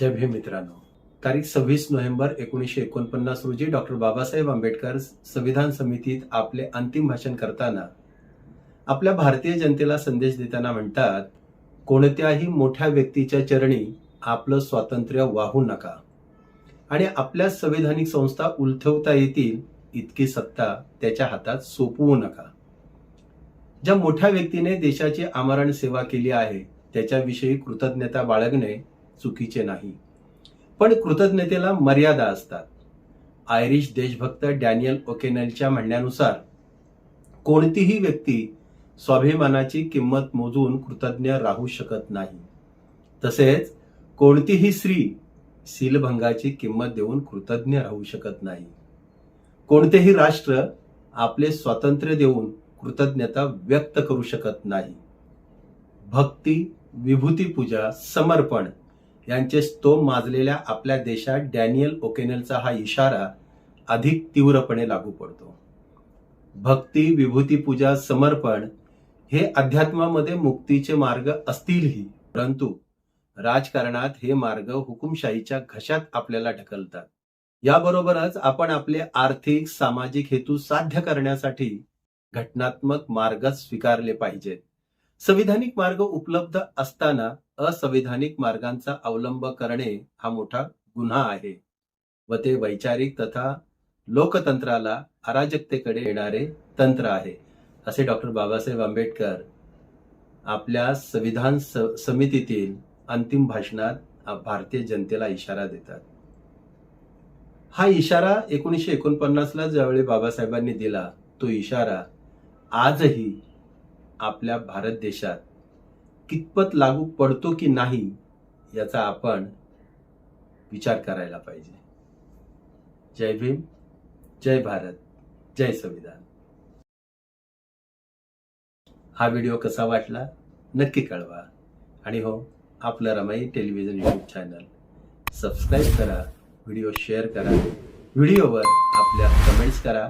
जय भीम मित्रांनो. तारीख सव्वीस नोव्हेंबर एकोणीसशे एकोणपन्नास रोजी डॉक्टर बाबासाहेब आंबेडकर संविधान समितीत आपले अंतिम भाषण करताना आपल्या भारतीय जनतेला संदेश देताना म्हणतात कोणत्याही मोठ्या व्यक्तीच्या चरणी आपलं स्वातंत्र्य वाहू नका. आणि आपल्या संविधानिक संस्था उलथवता येतील इतकी सत्ता त्याच्या हातात सोपवू नका. ज्या मोठ्या व्यक्तीने देशाची आमरण सेवा केली आहे त्याच्याविषयी कृतज्ञता बाळगणे चुकीचे नाही. पण कृतज्ञतेला मर्यादा असतात. आयरिश देशभक्त डॅनियल ओकेनलच्या म्हणण्यानुसार कोणतीही व्यक्ती स्वाभिमानाची किंमत मोजून कृतज्ञ राहू शकत नाही. तसेच कोणतीही स्त्री सीलभंगाची किंमत देऊन कृतज्ञ राहू शकत नाही. कोणतेही राष्ट्र आपले स्वातंत्र्य देऊन कृतज्ञता व्यक्त करू शकत नाही. भक्ती विभूती पूजा समर्पण यांचे स्तोम माजलेल्या आपल्या देशात डॅनियल ओकेनलचा हा इशारा अधिक तीव्रपणे लागू पडतो. भक्ती विभूती पूजा समर्पण हे अध्यात्मामध्ये मुक्तीचे मार्ग असतीलही परंतु राजकारणात हे मार्ग हुकुमशाहीच्या घशात आपल्याला ढकलतात. याबरोबरच आपण आपले आर्थिक सामाजिक हेतू साध्य करण्यासाठी घटनात्मक मार्ग स्वीकारले पाहिजेत. संविधानिक मार्ग उपलब्ध असताना असंविधानिक मार्गांचा अवलंब करणे हा मोठा गुन्हा आहे. व ते वैचारिक तथा लोकतंत्राला अराजकतेकडे येणारे तंत्र आहे. असे डॉक्टर बाबासाहेब आंबेडकर आपल्या संविधान स- समितीतील अंतिम भाषणात भारतीय जनतेला इशारा देतात. हा इशारा एकोणीसशे एकोणपन्नासला ज्यावेळी बाबासाहेबांनी दिला तो इशारा आजही आपल्या भारत देशात कितपत लागू पडतो की नाही याचा आपण विचार करायला पाहिजे. जय भीम जय भारत जय संविधान. हा व्हिडिओ कसा वाटला नक्की कळवा. आणि हो आपलं Ramai television YouTube channel subscribe करा व्हिडिओ शेअर करा. व्हिडिओवर आपल्या कमेंट्स करा.